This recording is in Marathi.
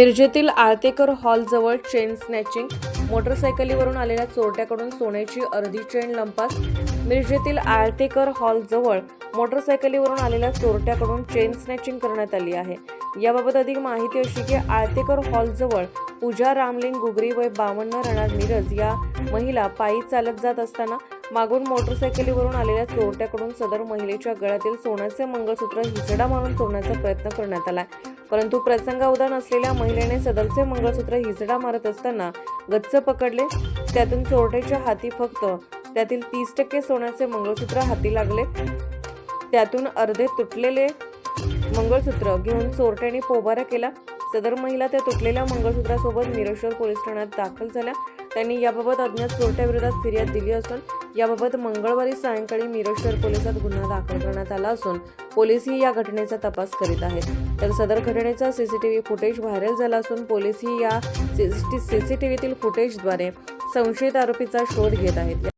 मिरजेतील आळतेकर हॉलजवळ चेन स्नॅचिंग मोटरसायकलीवरून आलेल्या चोरट्याकडून सोन्याची अर्धी चेन लंपास मिरजेतील आळतेकर हॉलजवळ मोटरसायकलीवरून आलेल्या चोरट्याकडून चेन स्नॅचिंग करण्यात आली आहे. याबाबत अधिक माहिती अशी की आळतेकर हॉलजवळ पूजा रामलिंग गुगरी वय बावन्न राहणार मिरज या महिला पायी चालत जात असताना मागून मोटरसायकलीवरून आलेल्या चोरट्याकडून सदर महिलेच्या गळ्यातील सोन्याचे मंगळसूत्र हिसडा मारून चोरण्याचा प्रयत्न करण्यात आला परंतु प्रसंगावधान असलेल्या महिलेने सदरचे मंगळसूत्र हिजडा मारत असताना गच्च पकडले. त्यातून चोरट्याच्या हाती फक्त त्यातील तीस टक्के सोन्याचे मंगळसूत्र हाती लागले. त्यातून अर्धे तुटलेले मंगळसूत्र घेऊन चोरट्याने पोबारा केला. सदर महिला त्या तुटलेल्या मंगळसूत्रासोबत निरेश्वर पोलीस ठाण्यात दाखल झाल्या. त्यांनी याबाबत अज्ञात चोरट्याविरोधात फिर्याद दिली असून याबाबत मंगळवारी सायंकाळी मिरज शहर पोलिसात गुन्हा दाखल करण्यात आला असून पोलीसही या घटनेचा तपास करीत आहेत. तर सदर घटनेचा सीसीटीव्ही फुटेज व्हायरल झाला असून पोलीसही या सीसीटीव्हीतील फुटेजद्वारे संशयित आरोपीचा शोध घेत आहेत.